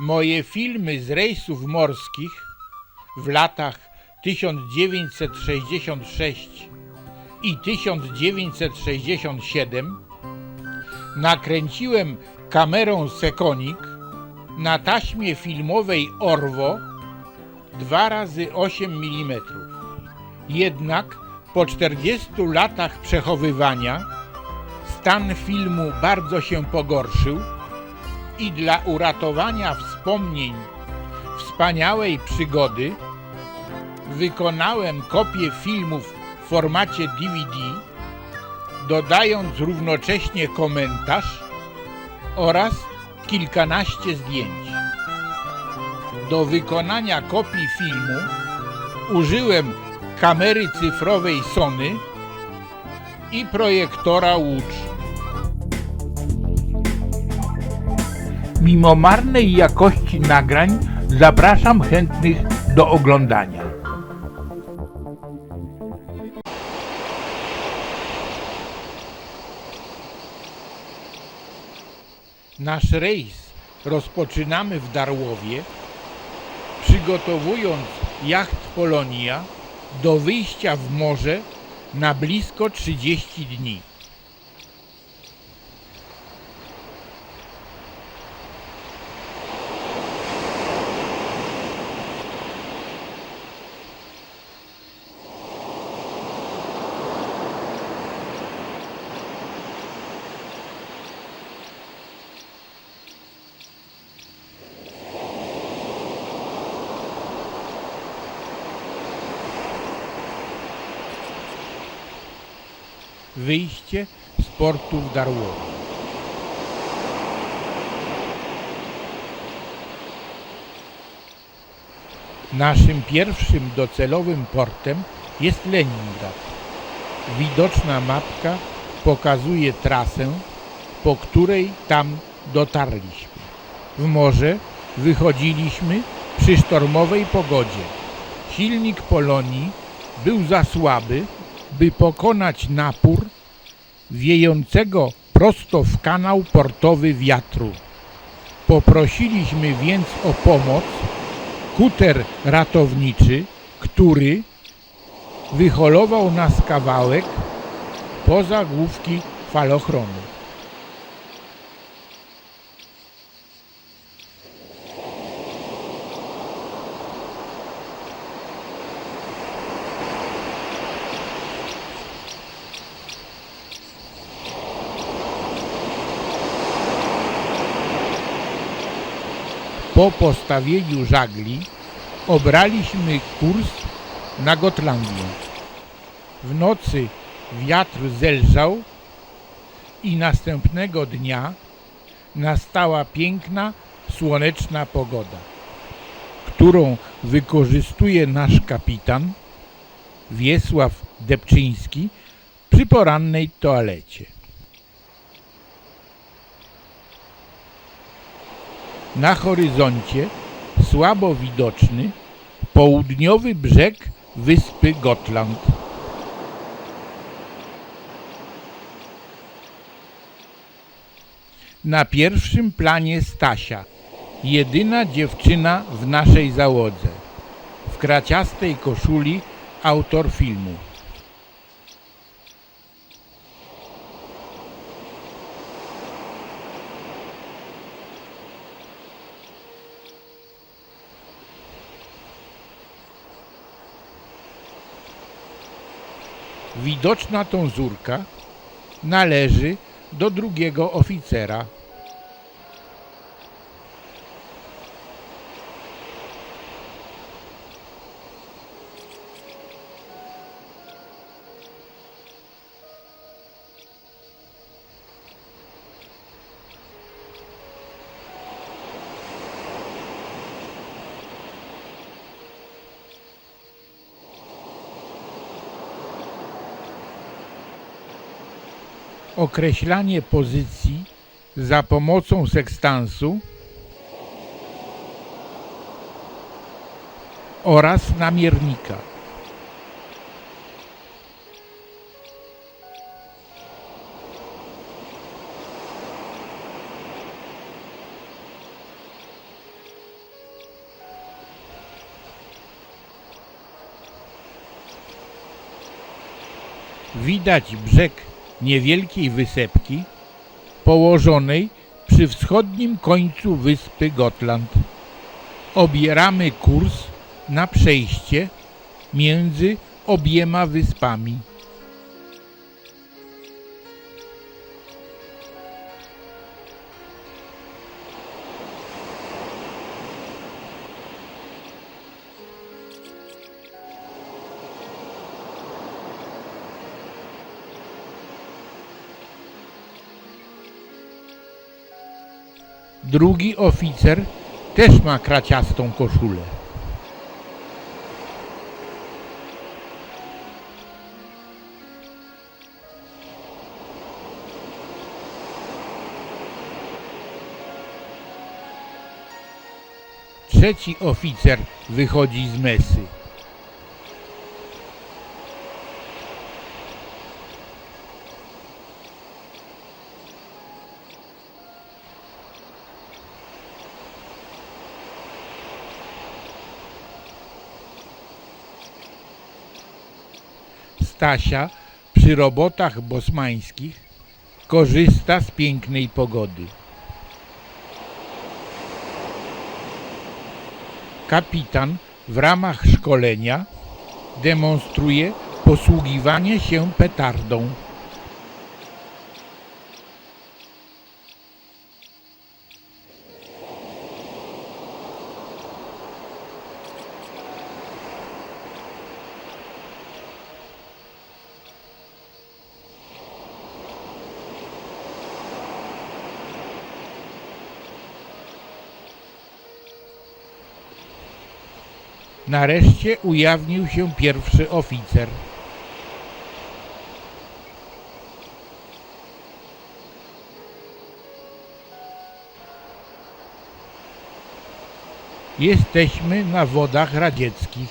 Moje filmy z rejsów morskich w latach 1966 i 1967 nakręciłem kamerą Sekonik na taśmie filmowej Orwo 2 razy 8 mm. Jednak po 40 latach przechowywania stan filmu bardzo się pogorszył i dla uratowania wspomnień wspaniałej przygody wykonałem kopię filmów w formacie DVD, dodając równocześnie komentarz oraz kilkanaście zdjęć. Do wykonania kopii filmu użyłem kamery cyfrowej Sony i projektora Łódź. Mimo marnej jakości nagrań zapraszam chętnych do oglądania. Nasz rejs rozpoczynamy w Darłowie, przygotowując jacht Polonia do wyjścia w morze na blisko 30 dni. Wyjście z portu w Darłowie. Naszym pierwszym docelowym portem jest Leningrad. Widoczna mapka pokazuje trasę, po której tam dotarliśmy. W morze wychodziliśmy przy sztormowej pogodzie. Silnik Polonii był za słaby, by pokonać napór wiejącego prosto w kanał portowy wiatru. Poprosiliśmy więc o pomoc kuter ratowniczy, który wyholował nas kawałek poza główki falochronu. Po postawieniu żagli obraliśmy kurs na Gotlandię. W nocy wiatr zelżał i następnego dnia nastała piękna, słoneczna pogoda, którą wykorzystuje nasz kapitan Wiesław Depczyński przy porannej toalecie. Na horyzoncie słabo widoczny południowy brzeg wyspy Gotland. Na pierwszym planie Stasia, jedyna dziewczyna w naszej załodze. W kraciastej koszuli autor filmu. Widoczna tą zurka należy do drugiego oficera. określanie pozycji za pomocą sekstansu oraz namiernika. Widać brzeg niewielkiej wysepki położonej przy wschodnim końcu wyspy Gotland. Obieramy kurs na przejście między obiema wyspami. Drugi oficer też ma kraciastą koszulę. Trzeci oficer wychodzi z mesy. Stasia przy robotach bosmańskich korzysta z pięknej pogody. Kapitan w ramach szkolenia demonstruje posługiwanie się petardą. Nareszcie ujawnił się pierwszy oficer. Jesteśmy na wodach radzieckich.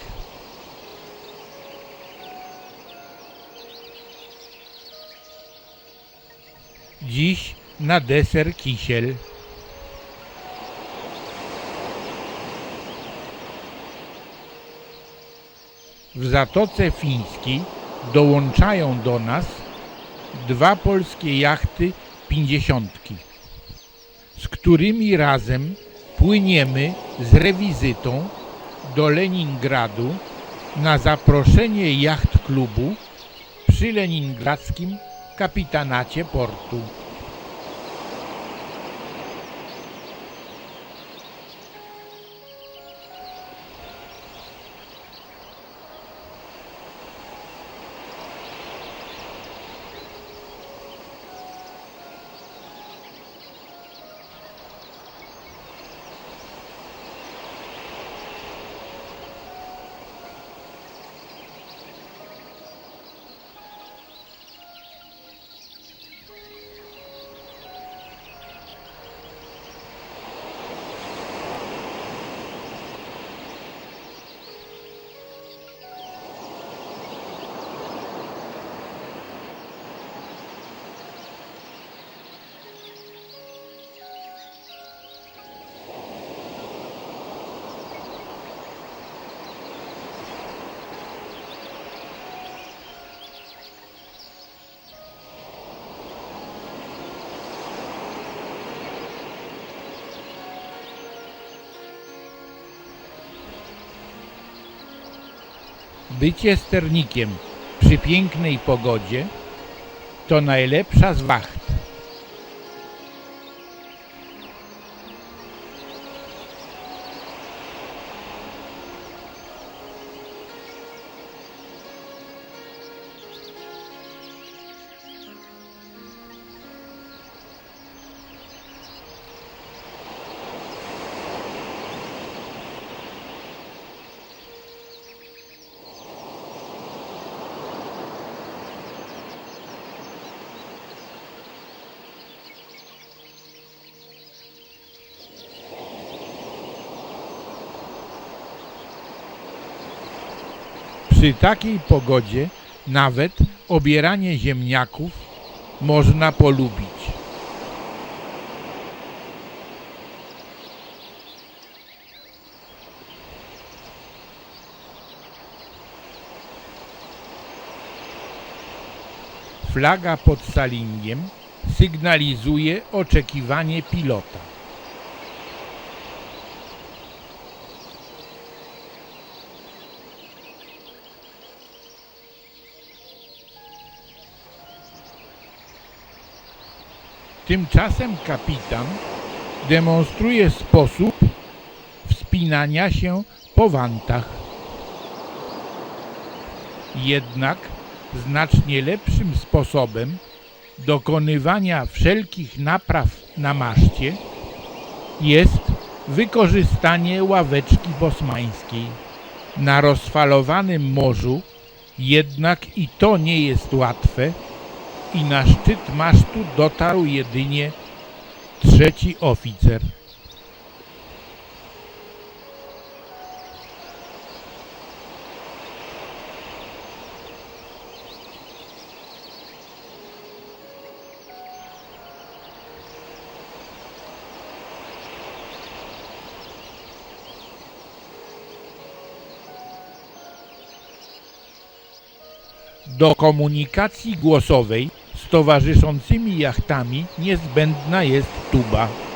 Dziś na deser kisiel. W Zatoce Fińskiej dołączają do nas dwa polskie jachty pięćdziesiątki, z którymi razem płyniemy z rewizytą do Leningradu na zaproszenie jacht klubu przy leningradzkim kapitanacie portu. Bycie sternikiem przy pięknej pogodzie to najlepsza z. Przy takiej pogodzie nawet obieranie ziemniaków można polubić. flaga pod salingiem sygnalizuje oczekiwanie pilota. Tymczasem kapitan demonstruje sposób wspinania się po wantach. Jednak znacznie lepszym sposobem dokonywania wszelkich napraw na maszcie jest wykorzystanie ławeczki bosmańskiej. Na rozfalowanym morzu jednak i to nie jest łatwe i na szczyt masztu dotarł jedynie trzeci oficer. Do komunikacji głosowej z towarzyszącymi jachtami niezbędna jest tuba.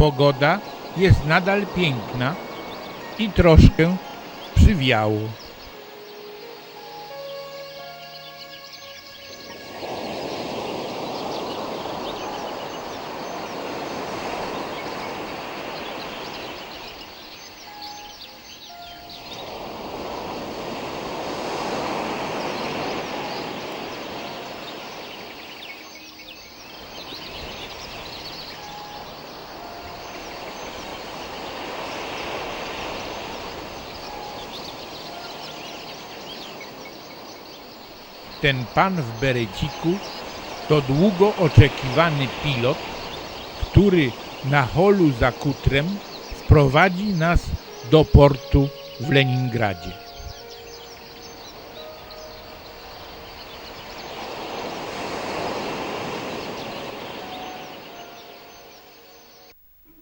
Pogoda jest nadal piękna i troszkę przywiało. Ten pan w bereciku to długo oczekiwany pilot, który na holu za kutrem wprowadzi nas do portu w Leningradzie.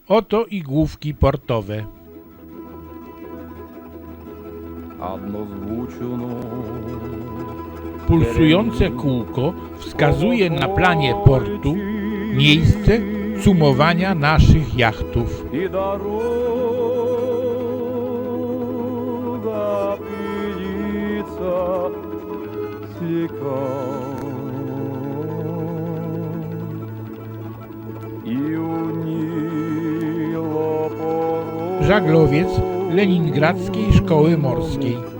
Oto i główki portowe. однозвучно. pulsujące kółko wskazuje na planie portu miejsce cumowania naszych jachtów. Żaglowiec Leningradzkiej Szkoły Morskiej.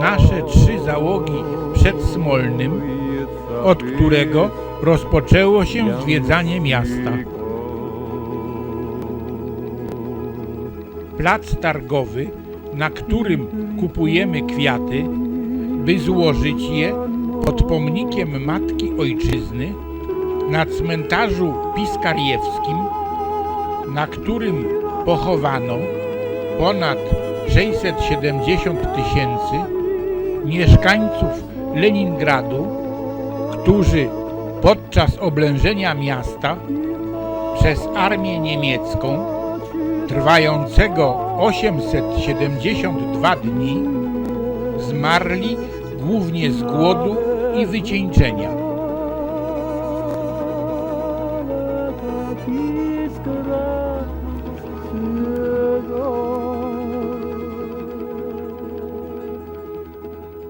Nasze trzy załogi przed Smolnym, od którego rozpoczęło się zwiedzanie miasta. Plac targowy, na którym kupujemy kwiaty, by złożyć je pod pomnikiem Matki Ojczyzny na cmentarzu Piskariewskim, na którym pochowano ponad 670 tysięcy mieszkańców Leningradu, którzy podczas oblężenia miasta przez armię niemiecką trwającego 872 dni zmarli głównie z głodu i wycieńczenia.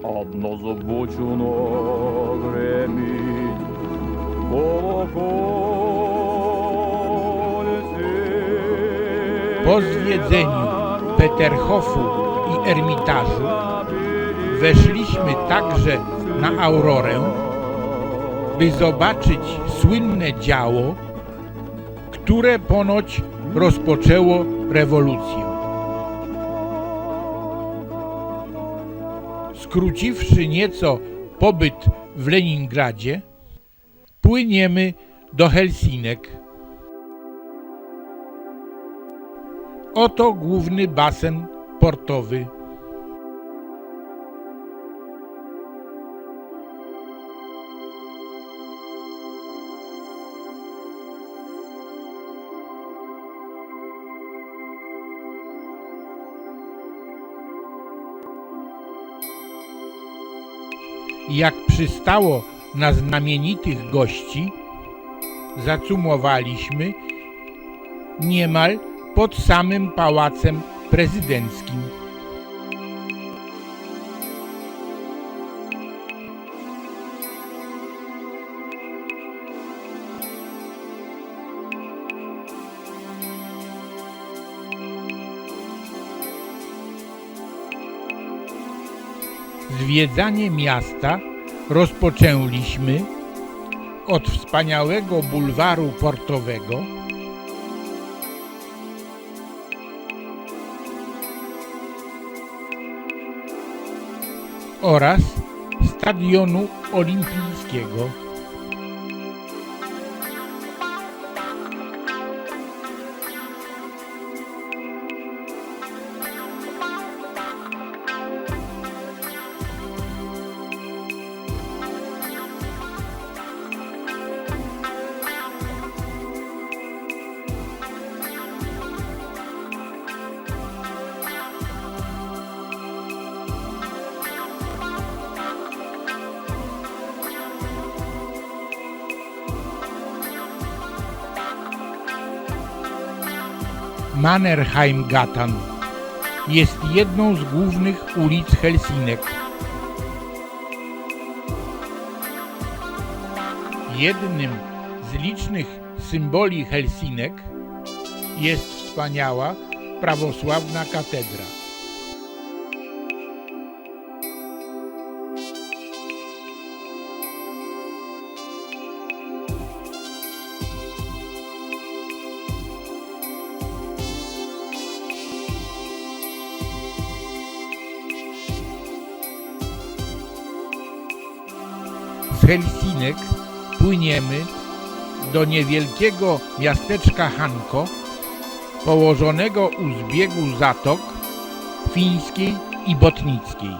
одно збучено гремить колокольці. Po zwiedzeniu Peterhofu i Ermitażu weszliśmy także na Aurorę, by zobaczyć słynne działo, które ponoć rozpoczęło rewolucję. Skróciwszy nieco pobyt w Leningradzie, płyniemy do Helsinek. Oto główny basen portowy. Jak przystało na znamienitych gości, zacumowaliśmy niemal pod samym pałacem prezydenckim. Zwiedzanie miasta rozpoczęliśmy od wspaniałego bulwaru portowego, oraz Stadionu Olimpijskiego. Mannerheim-Gatan jest jedną z głównych ulic Helsinek. Jednym z licznych symboli Helsinek jest wspaniała prawosławna katedra. Helsinek płyniemy do niewielkiego miasteczka Hanko, położonego u zbiegu zatok fińskiej i botnickiej.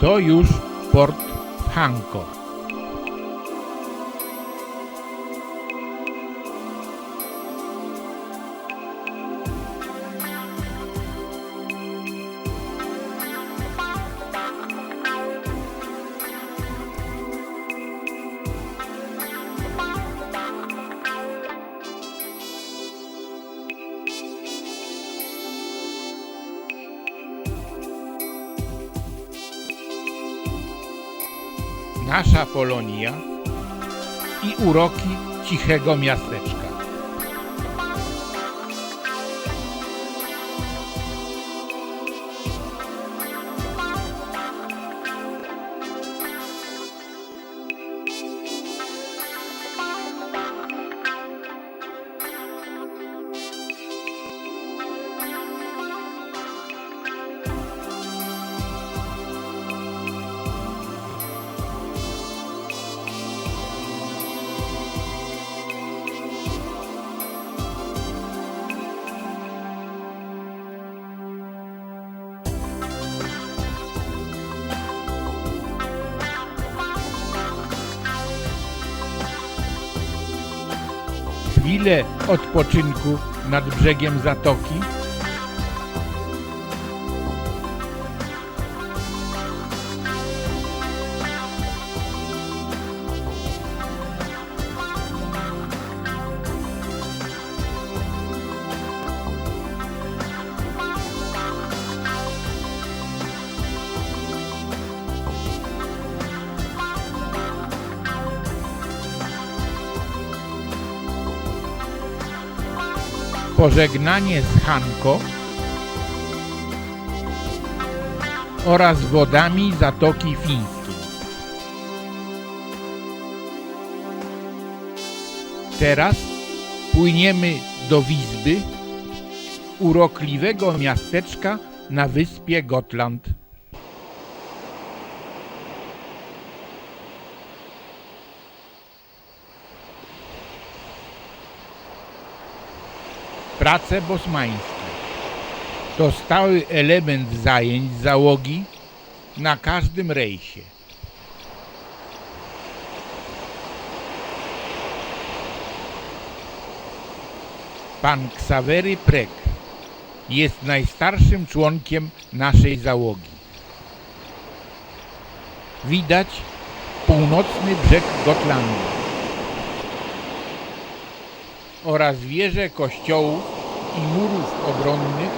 To już port w Hanko. Nasza Polonia i uroki cichego miasteczka. Chwilę odpoczynku nad brzegiem zatoki pożegnanie z Hanko oraz wodami Zatoki Fińskiej. Teraz płyniemy do Wizby, urokliwego miasteczka na wyspie Gotland. Prace bosmańskie to stały element zajęć załogi na każdym rejsie. Pan Ksawery Prek jest najstarszym członkiem naszej załogi. Widać północny brzeg Gotlandii oraz wieże kościołów i murów obronnych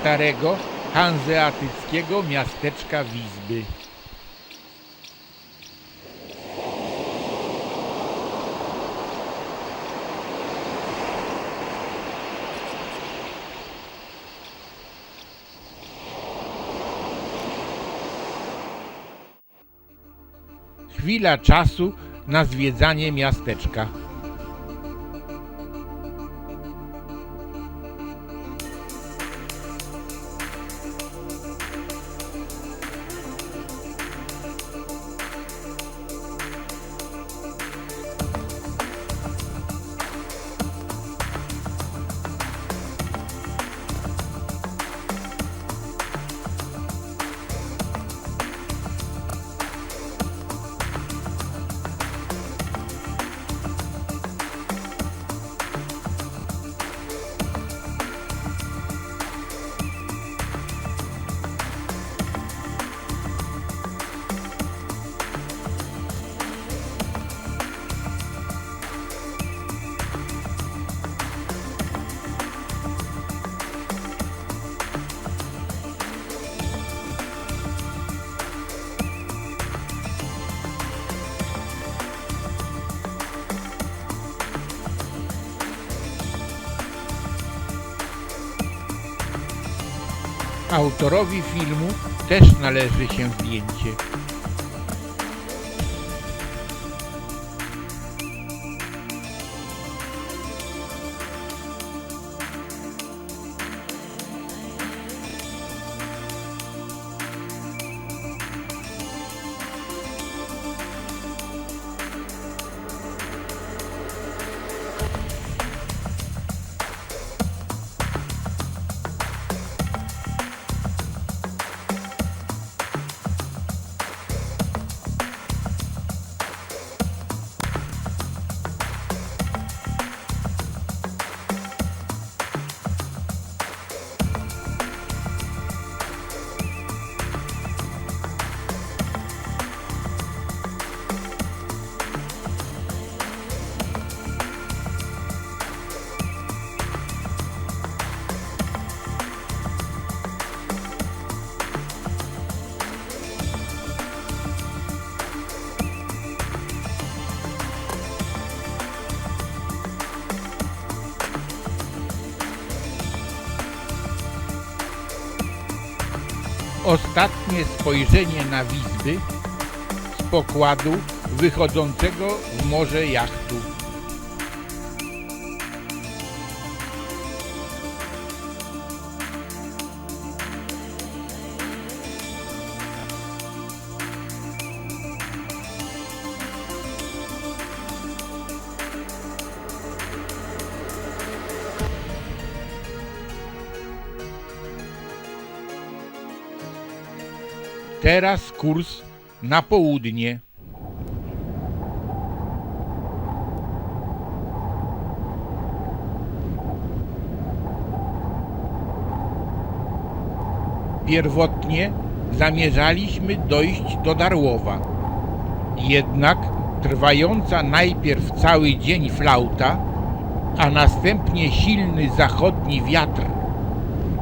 starego hanzeatyckiego miasteczka Wizby. Chwila czasu na zwiedzanie miasteczka. Autorowi filmu też należy się zdjęcie. Ostatnie spojrzenie na Wizby z pokładu wychodzącego w morze jachtu. Teraz kurs na południe. Pierwotnie zamierzaliśmy dojść do Darłowa. Jednak trwająca najpierw cały dzień flauta, a następnie silny zachodni wiatr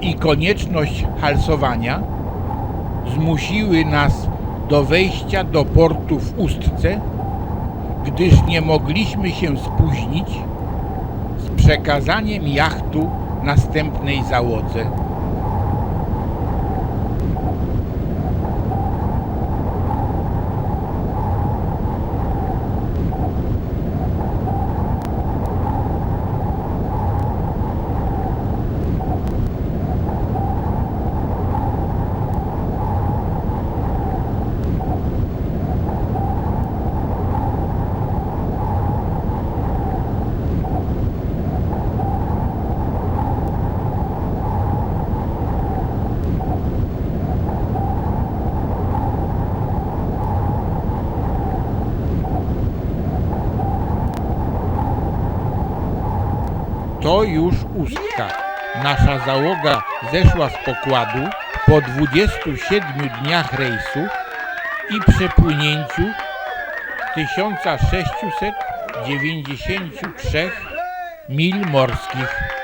i konieczność halsowania zmusiły nas do wejścia do portu w Ustce, gdyż nie mogliśmy się spóźnić z przekazaniem jachtu następnej załodze. To już ustka. Nasza załoga zeszła z pokładu po 27 dniach rejsu i przepłynięciu 1693 mil morskich.